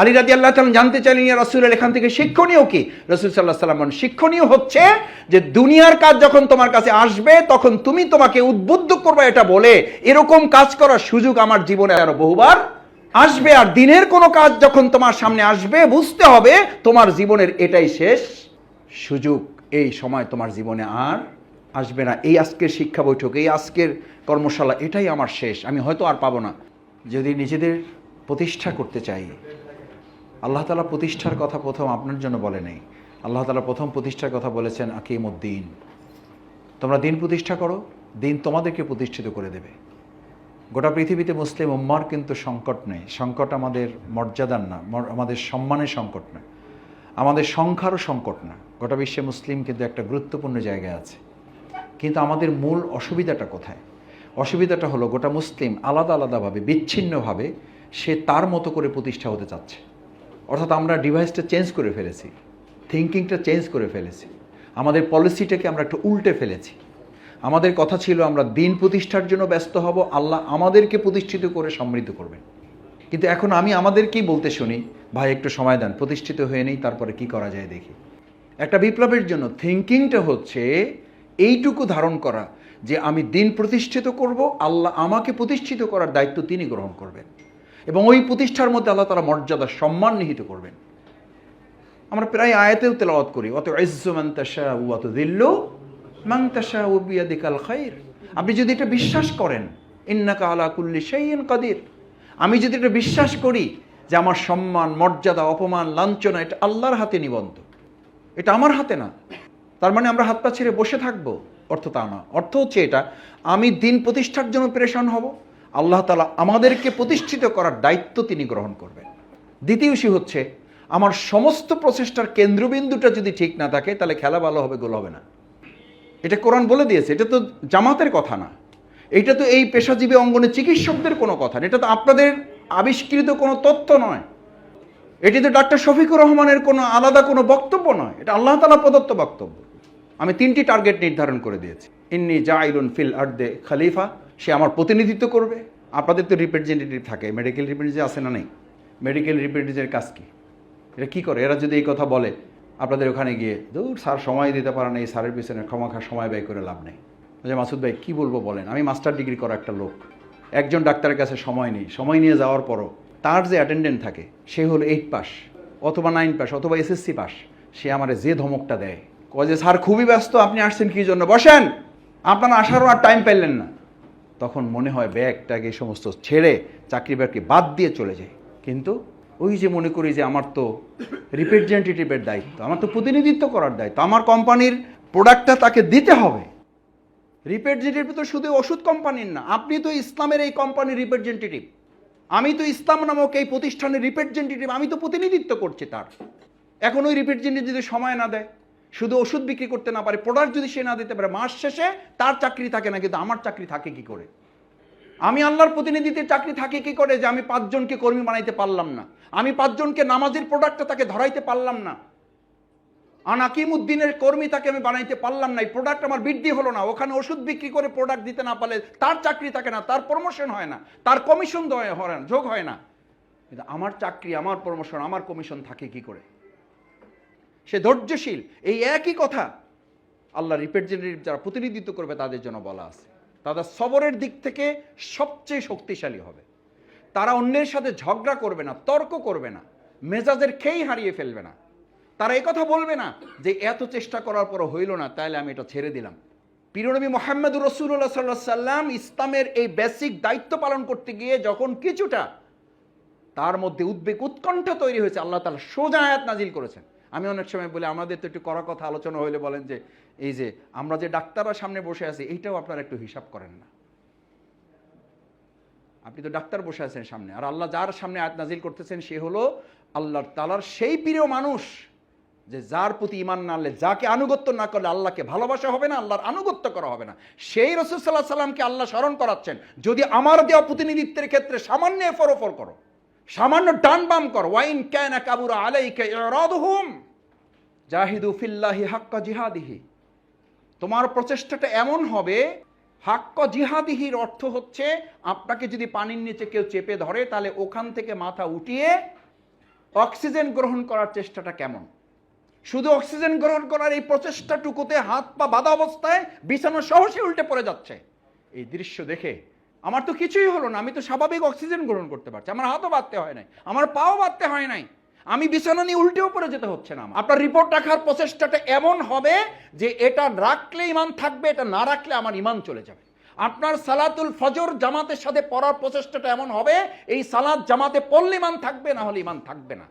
আলী রাজি আল্লাহ তাআলা জানতে চাইলেন, ইয়া রাসূল এখান থেকে শিক্ষণীয় কি? রসুল সাল্লাহ সাল্লাম শিক্ষণীয় হচ্ছে যে দুনিয়ার কাজ যখন তোমার কাছে আসবে, তখন তুমি তোমাকে উদ্বুদ্ধ করবে এটা বলে, এরকম কাজ করার সুযোগ আমার জীবনে আরও বহুবার আসবে। আর দিনের কোনো কাজ যখন তোমার সামনে আসবে, বুঝতে হবে তোমার জীবনের এটাই শেষ সুযোগ। এই সময় তোমার জীবনে আর আসবে না। এই আজকের শিক্ষা বৈঠক, এই আজকের কর্মশালা, এটাই আমার শেষ। আমি হয়তো আর পাবো না। যদি নিজেদের প্রতিষ্ঠা করতে চাই আল্লাহ তালা প্রতিষ্ঠার কথা প্রথম আপনার জন্য বলে নেই। আল্লাহ তালা প্রথম প্রতিষ্ঠার কথা বলেছেন, আকিমুদ্দিন। তোমরা দিন প্রতিষ্ঠা করো, দিন তোমাদেরকে প্রতিষ্ঠিত করে দেবে। গোটা পৃথিবীতে মুসলিম উম্মার কিন্তু সংকট নেই। সংকট আমাদের মর্যাদার না আমাদের সম্মানের সংকট না। আমাদের সংখ্যারও সংকট না। গোটা বিশ্বে মুসলিম কিন্তু একটা গুরুত্বপূর্ণ জায়গায় আছে। কিন্তু আমাদের মূল অসুবিধাটা কোথায়? অসুবিধাটা হলো গোটা মুসলিম আলাদা আলাদাভাবে, বিচ্ছিন্নভাবে সে তার মতো করে প্রতিষ্ঠা হতে চাচ্ছে। অর্থাৎ আমরা ডিভাইসটা চেঞ্জ করে ফেলেছি থিঙ্কিংটা চেঞ্জ করে ফেলেছি, আমাদের পলিসিটাকে আমরা একটু উল্টে ফেলেছি। আমাদের কথা ছিল আমরা দিন প্রতিষ্ঠার জন্য ব্যস্ত হব, আল্লাহ আমাদেরকে প্রতিষ্ঠিত করে সমৃদ্ধ করবেন। কিন্তু এখন আমি আমাদেরকেই বলতে শুনি, ভাই, একটু সময় দেন, প্রতিষ্ঠিত হয়ে নেই, তারপরে কি করা যায় দেখি। একটা বিপ্লবের জন্য থিঙ্কিংটা হচ্ছে এইটুকু ধারণ করা যে আমি দিন প্রতিষ্ঠিত করব, আল্লাহ আমাকে প্রতিষ্ঠিত করার দায়িত্ব তিনি গ্রহণ করবেন। এবং ওই প্রতিষ্ঠার মধ্যে আল্লাহ তারা মর্যাদা, সম্মান নিহিত করবেন। আমরা প্রায় আয়াতেও তেলাওয়াত করি অত ইজ্জুমান্তাশা ও অত দিল্লু মাংতাশা ও বিয়াদিকাল খাইর। আপনি যদি এটা বিশ্বাস করেন, ইন্নাকা আলা কুল্লি শাইইন কাদির। আমি যদি এটা বিশ্বাস করি যে আমার সম্মান, মর্যাদা, অপমান, লাঞ্ছনা, এটা আল্লাহর হাতে নিবন্ধ। এটা আমার হাতে না। তার মানে আমরা হাত পা ছেড়ে বসে থাকব। অর্থ তা না। অর্থ হচ্ছে এটা, আমি দিন প্রতিষ্ঠার জন্য প্রেশন হব। আল্লাহ তালা আমাদেরকে প্রতিষ্ঠিত করার দায়িত্ব তিনি গ্রহণ করবেন। দ্বিতীয় ইস্যু হচ্ছে, আমার সমস্ত প্রচেষ্টার কেন্দ্রবিন্দুটা যদি ঠিক না থাকে, তাহলে খেলা ভালো হবে, গোল হবে না। এটা কোরআন বলে দিয়েছে, এটা তো জামাতের কথা না। এটা তো এই পেশাজীবী অঙ্গনে চিকিৎসকদের কোনো কথা না। এটা তো আপনাদের আবিষ্কৃত কোনো তথ্য নয়। এটি তো ডাক্তার শফিকুর রহমানের কোনো আলাদা কোনো বক্তব্য নয়। এটা আল্লাহ তালা প্রদত্ত বক্তব্য। আমি তিনটি টার্গেট নির্ধারণ করে দিয়েছি। ইন্নি জাইলুন ফিল আর্দে খালিফা সে আমার প্রতিনিধিত্ব করবে। আপনাদের তো রিপ্রেজেন্টেটিভ থাকে। মেডিকেল রিপ্রেজেন্টেটিভ আছে না নেই? মেডিকেল রিপ্রেজেন্টেটিভের কাজ কী? এটা কী করে? এরা যদি এই কথা বলে, আপনাদের ওখানে গিয়ে দূর স্যার সময় দিতে পারে না, এই স্যারের পিছনে ক্ষমাখা সময় ব্যয় করে লাভ নেই। যে মাসুদ ভাই, কী বলব বলেন? আমি মাস্টার ডিগ্রি করা একটা লোক। একজন ডাক্তারের কাছে সময় নেই। সময় নিয়ে যাওয়ার পরও তার যে অ্যাটেন্ডেন্ট থাকে, সে হলো এইট পাস অথবা নাইন পাস অথবা এসএসসি পাস সে আমার যে ধমকটা দেয়, কয় যে, স্যার, খুবই ব্যস্ত, আপনি আসছেন কী জন্য? বসেন! আপনারা আসারও আর টাইম পেলেন না। তখন মনে হয় ব্যাগটাকে এই সমস্ত ছেড়ে চাকরি বাকরি বাদ দিয়ে চলে যায়। কিন্তু ওই যে মনে করি যে আমার তো রিপ্রেজেন্টেটিভের দায়িত্ব, আমার তো প্রতিনিধিত্ব করার দায়িত্ব, আমার কোম্পানির প্রোডাক্টটা তাকে দিতে হবে। রিপ্রেজেন্টেটিভ তো শুধু ওষুধ কোম্পানির না, আপনি তো ইসলামের এই কোম্পানির রিপ্রেজেন্টেটিভ আমি তো ইসলাম নামক এই প্রতিষ্ঠানের রিপ্রেজেন্টেটিভ আমি তো প্রতিনিধিত্ব করছি তার। এখন ওই রিপ্রেজেন্টেটিভ যদি সময় না দেয় শুধু ওষুধ বিক্রি করতে না পারে প্রোডাক্ট যদি সে না দিতে পারে, মাস শেষে তার চাকরি থাকে না, কিন্তু আমার চাকরি থাকে কি করে? আমি আল্লাহর প্রতিনিধিত্বের চাকরি থাকে কি করে যে আমি পাঁচজনকে কর্মী বানাইতে পারলাম না? আমি পাঁচজনকে নামাজের প্রোডাক্টটা তাকে ধরাইতে পারলাম না। আনাকিম উদ্দিনের কর্মী তাকে আমি বানাইতে পারলাম না, এই প্রোডাক্ট আমার বৃদ্ধি হলো না। ওখানে ওষুধ বিক্রি করে প্রোডাক্ট দিতে না পারলে তার চাকরি থাকে না, তার প্রমোশন হয় না, তার কমিশন হয় না, যোগ হয় না। কিন্তু আমার চাকরি, আমার প্রমোশন আমার কমিশন থাকে কি করে? সে ধৈর্যশীল। এই একই কথা আল্লাহ রিপ্রেজেন্টেটিভ যারা প্রতিনিধিত্ব করবে তাদের জন্য বলা আছে। তাদের সবরের দিক থেকে সবচেয়ে শক্তিশালী হবে। তারা অন্যের সাথে ঝগড়া করবে না, তর্ক করবে না, মেজাজের খেই হারিয়ে ফেলবে না। তারা কথা বলবে না যে এত চেষ্টা করার পর হইল না তাহলে আমি এটা ছেড়ে দিলাম। পিরনবী মোহাম্মদ রসুল্লাহ সাল্লাহ সাল্লাম ইসলামের এই বেসিক দায়িত্ব পালন করতে গিয়ে যখন কিছুটা তার মধ্যে উদ্বেগ, উৎকণ্ঠা তৈরি হয়েছে, আল্লাহ তালা সোজা আয়াত নাজিল করেছেন। আমি অনেক সময় বলি, আমাদের তো একটু করা কথা আলোচনা হইলে বলেন যে, এই যে, আমরা যে ডাক্তাররা সামনে বসে আছি, এইটাও আপনারা একটু হিসাব করেন না। আপনি তো ডাক্তার বসে আছেন সামনে, আর আল্লাহ যার সামনে আয়াত নাজিল করতেছেন, সে হলো আল্লাহর তালার সেই প্রিয় মানুষ, যে যার প্রতি ইমান না আনলে, যাকে আনুগত্য না করলে আল্লাহকে ভালোবাসা হবে না, আল্লাহর আনুগত্য করা হবে না। সেই রসুল সাল্লাহ সাল্লামকে আল্লাহ স্মরণ করাচ্ছেন, যদি আমার দেওয়া প্রতিনিধিত্বের ক্ষেত্রে সামান্য এফর ওফর করো। সামান্য ডান বাম করো। ওয়াইন ক্যানা কাবুরা আলাইকা ইরাদুহুম। জাহিদু ফিল্লাহি হাক্কা জিহাদিহি। তোমার প্রচেষ্টাটা এমন হবে, হাক্ক জিহাদিহির অর্থ হচ্ছে আপনাকে যদি পানির নিচে কেউ চেপে ধরে, তাহলে ওখান থেকে মাথা উঠিয়ে অক্সিজেন গ্রহণ করার চেষ্টাটা কেমন? শুধু অক্সিজেন গ্রহণ করার এই প্রচেষ্টাটুকুতে হাত পা বাঁধা অবস্থায় বিছানা সহসে উল্টে পড়ে যাচ্ছে। এই দৃশ্য দেখে আমার তো কিছুই হলো না, আমি তো স্বাভাবিক অক্সিজেন গ্রহণ করতে পারছি, আমার হাতও বাঁধতে হয় নাই, আমার পাও বাঁধতে হয় নাই, আমি বিছানা নিয়ে উল্টেও পড়ে যেতে হচ্ছে না আপনার রিপোর্ট রাখার প্রচেষ্টাটা এমন হবে যে এটা রাখলে ইমান থাকবে, এটা না রাখলে আমার ইমান চলে যাবে। আপনার সালাতুল ফজর জামাতের সাথে পড়ার প্রচেষ্টাটা এমন হবে, এই সালাদ জামাতে পড়লে ইমান থাকবে, না হলে ইমান থাকবে না।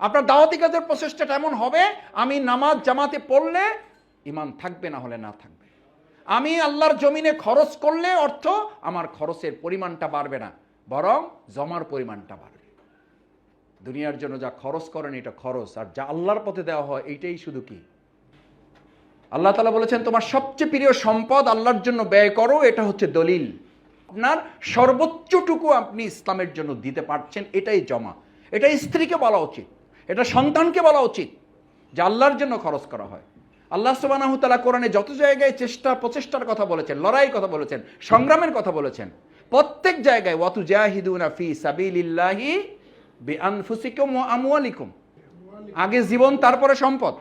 আপনার দাওয়াতি কাজের প্রচেষ্টাটা এমন হবে, আমি নামাজ জামাতে পড়লে ইমান থাকবে, না হলে না থাকবে। আমি আল্লাহর জমিনে খরচ করলে অর্থ আমার খরচের পরিমাণটা বাড়বে না, বরং জমার পরিমাণটা বাড়বে। দুনিয়ার জন্য যা খরচ করেন এটা খরচ, আর যা আল্লাহর পথে দেওয়া হয় এইটাই শুধু কি? আল্লাহ তালা বলেছেন, তোমার সবচেয়ে প্রিয় সম্পদ আল্লাহর জন্য ব্যয় করো, এটা হচ্ছে দলিল। আপনার সর্বোচ্চটুকু আপনি ইসলামের জন্য দিতে পারছেন, এটাই জমা। এটা স্ত্রীকে বলা উচিত, এটা সন্তানকে বলা উচিত যে আল্লাহর জন্য খরচ করা হয়। আল্লাহ সুবাহ কোরআনে যত জায়গায় চেষ্টা, প্রচেষ্টার কথা বলেছেন, লড়াইয়ের কথা বলেছেন, সংগ্রামের কথা বলেছেন, প্রত্যেক জায়গায় ওয়াতু জাহিদুনা ফি সাবিলিল্লাহি বিআনফুসিকুম ওয়া আমওয়ালিকুম। আগে জীবন, তারপরে সম্পদ।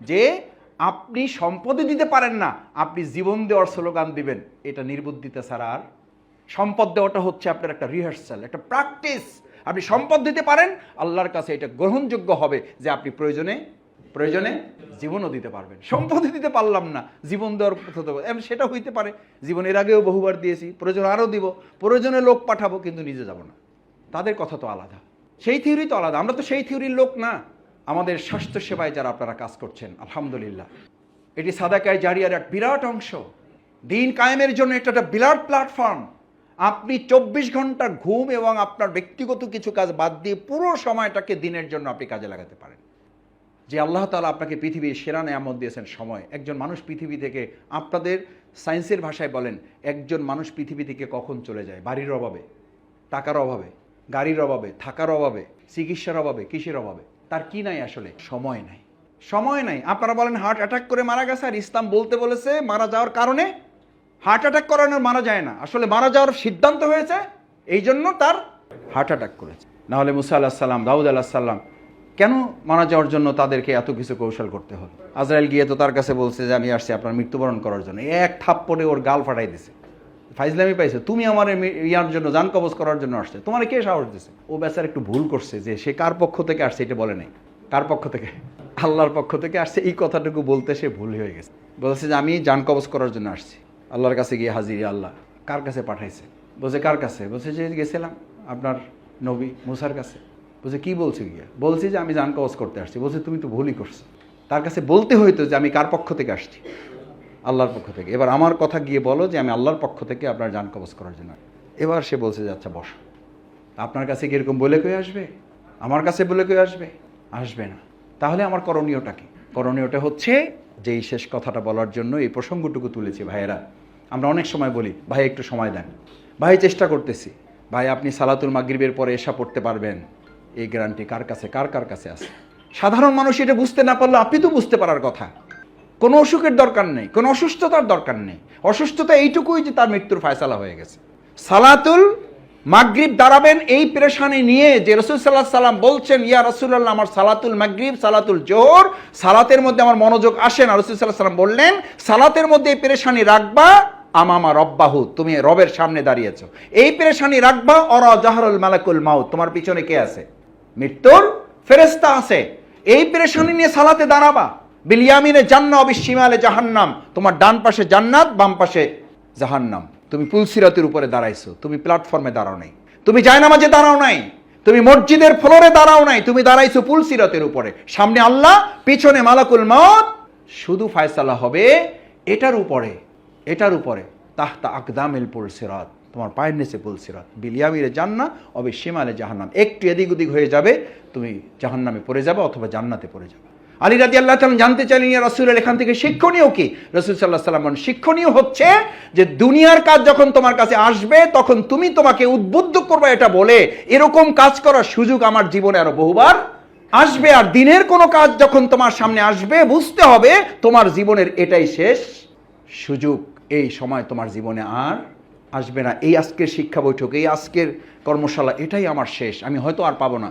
যে আপনি সম্পদে দিতে পারেন না, আপনি জীবন দেওয়ার স্লোগান দিবেন। এটা নির্বুদ্ধিতা ছাড়া আর সম্পদ দেওয়াটা হচ্ছে আপনার একটা রিহার্সাল একটা প্র্যাকটিস আপনি সম্পদ দিতে পারেন, আল্লাহর কাছে এটা গ্রহণযোগ্য হবে যে আপনি প্রয়োজনে প্রয়োজনে জীবনও দিতে পারবেন। সম্পদে দিতে পারলাম না, জীবন দেওয়ার কথা তো এম সেটা হইতে পারে। জীবন এর আগেও বহুবার দিয়েছি, প্রয়োজন আরও দিব। প্রয়োজনে লোক পাঠাবো, কিন্তু নিজে যাব না। তাদের কথা তো আলাদা। সেই থিওরি তো আলাদা। আমরা তো সেই থিওরির লোক না। আমাদের স্বাস্থ্য সেবায় যারা আপনারা কাজ করছেন, আলহামদুলিল্লাহ। এটি সাদাকায় জারিয়ার এক বিরাট অংশ। দিন কায়েমের জন্য এটা একটা বিরাট প্ল্যাটফর্ম আপনি চব্বিশ ঘণ্টা ঘুম এবং আপনার ব্যক্তিগত কিছু কাজ বাদ দিয়ে পুরো সময়টাকে দিনের জন্য আপনি কাজে লাগাতে পারেন। যে আল্লাহ তালা আপনাকে পৃথিবীর সেরা নেয়ামত দিয়েছেন সময়। একজন মানুষ পৃথিবী থেকে আপনাদের সায়েন্সের ভাষায় বলেন, একজন মানুষ পৃথিবী থেকে কখন চলে যায়? বাড়ির অভাবে, টাকার অভাবে, গাড়ির অভাবে, থাকার অভাবে, চিকিৎসার অভাবে, কিসের অভাবে? তার কি নাই আসলে? সময় নাই। সময় নাই। আপনারা বলেন হার্ট অ্যাটাক করে মারা গেছে আর ইসলাম বলতে বলেছে মারা যাওয়ার কারণে? হার্ট অ্যাটাক করানোর মারা যায় না। আসলে মারা যাওয়ার সিদ্ধান্ত হয়েছে এই জন্য তার হার্ট অ্যাটাক করেছে। নাহলে মুসা আল্লাহ সাল্লাম দাউদ আল্লাহ সাল্লাম কেন মারা যাওয়ার জন্য তাদেরকে এত কিছু কৌশল করতে হলো? আজরাইল গিয়ে তো তার কাছে বলছে যে, আমি আসছি আপনার মৃত্যুবরণ করার জন্য। এক থাপ্পড়ে ওর গাল ফাটাই দিছে। ফাইজলামি পাইছে, তুমি আমার ইয়ার জন্য জান কবজ করার জন্য আসছে। তোমার কে সাহস দিছে? ও বেচার একটু ভুল করছে যে, সে কার পক্ষ থেকে আসছে এটা বলে নাই। কার পক্ষ থেকে? আল্লাহর পক্ষ থেকে আসছে। এই কথাটুকু বলতে সে ভুল হয়ে গেছে। বলছে যে, আমি জান কবজ করার জন্য আসছি। আল্লাহর কাছে গিয়ে হাজির আল্লাহ। কার কাছে পাঠাইছে? বলছে, কার কাছে? বলছে যে, গেছিলাম আপনার নবী মুসার কাছে। বলছে, কি বলছে গিয়া বলছি যে, আমি জান কবজ করতে আসছি। বলছে, তুমি তো ভুলই করছ। তার কাছে বলতে হইতো যে, আমি কার পক্ষ থেকে আসছি? আল্লাহর পক্ষ থেকে। এবার আমার কথা গিয়ে বলো যে, আমি আল্লাহর পক্ষ থেকে আপনার জান কবজ করার জন্য এবার সে বলছে যে আচ্ছা বসো। আপনার কাছে কীরকম বলে কয়ে আসবে? আমার কাছে বলে কয়ে আসবে? আসবে না। তাহলে আমার করণীয়টা কি? করণীয়টা হচ্ছে যে, এই শেষ কথাটা বলার জন্য এই প্রসঙ্গটুকু তুলেছি, ভাইয়েরা। আমরা অনেক সময় বলি, ভাই, একটু সময় দেন। ভাই, চেষ্টা করতেছি। ভাই, আপনি সালাতুল মাগরিবের পরে এসা পড়তে পারবেন। এই গ্যারান্টি কার কাছে? কার কার কাছে আছে? সাধারণ মানুষ এটা বুঝতে না পারলে আপনি তো বুঝতে পারার কথা। কোনো অসুখের দরকার নেই, কোনো অসুস্থতার দরকার নেই। অসুস্থতা এইটুকুই যে তার মৃত্যুর ফায়সালা হয়ে গেছে। সালাতুল মাগরিব দাঁড়াবেন এই পেরেশানি নিয়ে যে রসুল সাল্লাহ সাল্লাম বলছেন, ইয়া রসুল্লাহ আমার সালাতুল মাগরিব, সালাতুল জোহর, সালাতের মধ্যে আমার মনোযোগ আসে না। রসুল সাল্লাহ সাল্লাম বললেন, সালাতের মধ্যে এই পেরেশানি রাখবা, আমামা রব্বাহু, তুমি রবের সামনে দাঁড়িয়েছো। এই পেরেশানি রাখবা, অরা জাহরুল মালাকুল মাউত, তোমার পিছনে কে আছে? মৃত্যুর ফেরেস্তা আছে। এই পেরেশানি নিয়ে সালাতে দাঁড়াবা। বিলিয়ামিনে জান্না অবিসীমালে জাহান্নাম। তোমার ডান পাশে জান্নাত, বাম পাশে জাহান্নাম। তুমি পুলসিরাতের উপরে দাঁড়াইছো। তুমি প্ল্যাটফর্মে দাঁড়াও নাই। তুমি জায়নামাজে দাঁড়াও নাই। তুমি মসজিদের ফ্লোরে দাঁড়াও নাই। তুমি দাঁড়াইছো পুলসিরাতের উপরে। সামনে আল্লাহ, পিছনে মালাকুল মত শুধু ফায়সালা হবে এটার উপরে এটার উপরে, তাহতা আকদামিল পুলসিরাত। তোমার পায়ের নিচে পুলসিরাত বিলিয়ামিরে জান্না অবে সীমালে জাহান্নাম। একটু এদিক ওদিক হয়ে যাবে, তুমি জাহান্নামে পড়ে যাবে অথবা জান্নাতে পড়ে যাবে। আলী রাজি আল্লাহ তালাম জানতে চাইলেন, ইয়া রসুলের এখান থেকে শিক্ষণীয় কি? রসুল সাল্লাহ সাল্লাম শিক্ষণীয় হচ্ছে যে দুনিয়ার কাজ যখন তোমার কাছে আসবে, তখন তুমি তোমাকে উদ্বুদ্ধ করবে, এটা বলে এরকম কাজ করার সুযোগ আমার জীবনে আরও বহুবার আসবে। আর দিনের কোনো কাজ যখন তোমার সামনে আসবে, বুঝতে হবে তোমার জীবনের এটাই শেষ সুযোগ। এই সময় তোমার জীবনে আর আসবে না। এই আজকের শিক্ষা বৈঠক, এই আজকের কর্মশালা, এটাই আমার শেষ। আমি হয়তো আর পাবো না।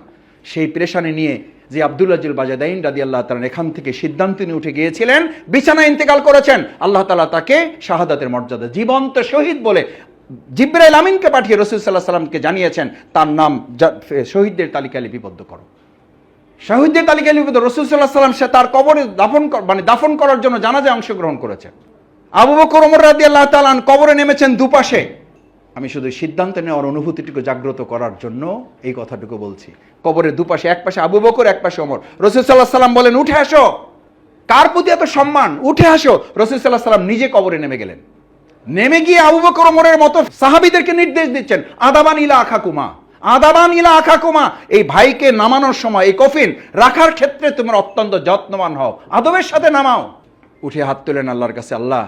সেই প্রেশানে নিয়ে যে আব্দুল্লাজুল বাজাদাইন রাদি আল্লাহ তালা এখান থেকে সিদ্ধান্ত নিয়ে উঠে গিয়েছিলেন বিছানা ইন্তেকাল করেছেন। আল্লাহ তালা তাকে শাহাদাতের মর্যাদা, জীবন্ত শহীদ বলে জিব্রাইল আমিনকে পাঠিয়ে রসুল সাল্লাহ সাল্লামকে জানিয়েছেন, তার নাম শহীদদের তালিকায় লিপিবদ্ধ করো। শহীদদের তালিকায় লিপিবদ্ধ, রসুল সাল্লাহ সাল্লাম সে তার কবরে দাফন মানে দাফন করার জন্য জানাজায় অংশগ্রহণ করেছে আবু বকর ওমর রাদি আল্লাহ তালান কবরে নেমেছেন দুপাশে। আমি শুধু সিদ্ধান্ত নেওয়ার অনুভূতিটুকু জাগ্রত করার জন্য এই কথাটুকু বলছি। কবরের দুপাশে এক পাশে আবু বকর এক পাশে ওমর। রসুল সাল্লাহ সাল্লাম বলেন, উঠে আসো। কার প্রতি এত সম্মান? উঠে আসো। রসুল সাল্লাহ সাল্লাম নিজে কবরে নেমে গেলেন। নেমে গিয়ে আবু বকর ওমরের মতো সাহাবিদেরকে নির্দেশ দিচ্ছেন, আদাবান ইলা আখাকুমা, আদাবান ইলা আখাকুমা। এই ভাইকে নামানোর সময়, এই কফিন রাখার ক্ষেত্রে তোমার অত্যন্ত যত্নবান হও। আদবের সাথে নামাও। উঠে হাত তোলেন আল্লাহর কাছে, আল্লাহ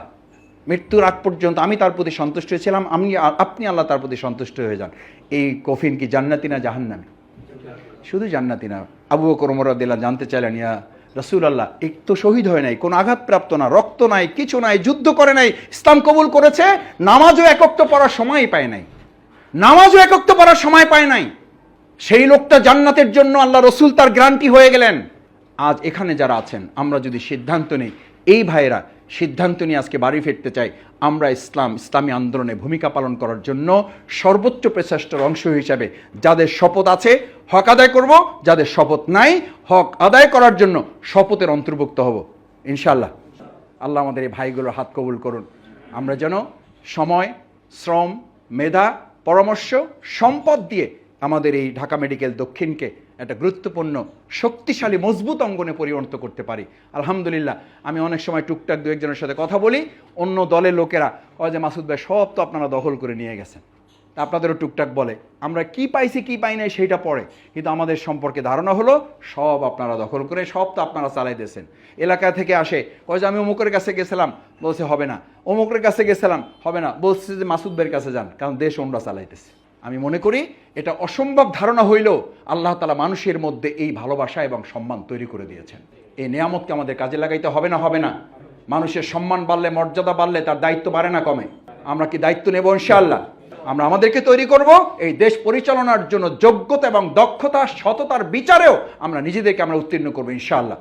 মৃত্যুর আগ পর্যন্ত আমি তার প্রতি সন্তুষ্ট হয়েছিলাম আমি আপনি আল্লাহ তার প্রতি সন্তুষ্ট হয়ে যান। এই কফিন কি জান্নাতি না জাহান্নামী? শুধু জান্নাতি না। আবু বকর ওমরাদিল্লাহ জানতে চাইলেন, ইয়া রসুল আল্লাহ একটু শহীদ হয় নাই, কোনো আঘাতপ্রাপ্ত না, রক্ত নাই, কিছু নাই, যুদ্ধ করে নাই, ইসলাম কবুল করেছে, নামাজও একক্ত পড়ার সময় পায় নাই। নামাজও একক্ত পড়ার সময় পায় নাই। সেই লোকটা জান্নাতের জন্য আল্লাহ রসুল তার গ্রান্টি হয়ে গেলেন। আজ এখানে যারা আছেন, আমরা যদি সিদ্ধান্ত নেই, এই ভাইয়েরা সিদ্ধান্ত নিয়ে আজকে বাড়ি ফিরতে চাই। আমরা ইসলাম, ইসলামী আন্দোলনে ভূমিকা পালন করার জন্য সর্বোচ্চ প্রচেষ্টার অংশ হিসাবে যাদের শপথ আছে, হক আদায় করব, যাদের শপথ নাই, হক আদায় করার জন্য শপথের অন্তর্ভুক্ত হব। ইনশাল্লাহ আল্লাহ আমাদের এই ভাইগুলোর হাত কবুল করুন। আমরা যেন সময়, শ্রম, মেধা, পরামর্শ, সম্পদ দিয়ে আমাদের এই ঢাকা মেডিকেল দক্ষিণকে একটা গুরুত্বপূর্ণ, শক্তিশালী, মজবুত অঙ্গনে পরিণত করতে পারি। আলহামদুলিল্লাহ, আমি অনেক সময় টুকটাক দু একজনের সাথে কথা বলি, অন্য দলের লোকেরা কয় যে মাসুদ ভাই, সব তো আপনারা দখল করে নিয়ে গেছেন। আপনাদেরও টুকটাক বলে, আমরা কি পাইছি, কি পাই নাই, সেইটা পড়ে কিন্তু আমাদের সম্পর্কে ধারণা হলো, সব আপনারা দখল করে, সব তো আপনারা চালাই দিয়েছেন। এলাকা থেকে আসে কয় যে আমি অমুকের কাছে গেছিলাম। বলছে, হবে না। অমুকের কাছে গেছিলাম? হবে না। বলছে যে, মাসুদ ভাইয়ের কাছে যান, কারণ দেশ ওমরা চালাইতেছে। আমি মনে করি এটা অসম্ভব ধারণা হইলেও আল্লাহ তালা মানুষের মধ্যে এই ভালোবাসা এবং সম্মান তৈরি করে দিয়েছেন। এই নিয়ামতকে আমাদের কাজে লাগাইতে হবে না হবে না। মানুষের সম্মান বাড়লে, মর্যাদা বাড়লে তার দায়িত্ব বাড়ে না কমে। আমরা কি দায়িত্ব নেব ইনশাআল্লাহ? আমরা আমাদেরকে তৈরি করব এই দেশ পরিচালনার জন্য যোগ্যতা এবং দক্ষতা, সততার বিচারেও আমরা নিজেদেরকে আমরা উত্তীর্ণ করব ইনশাআল্লাহ।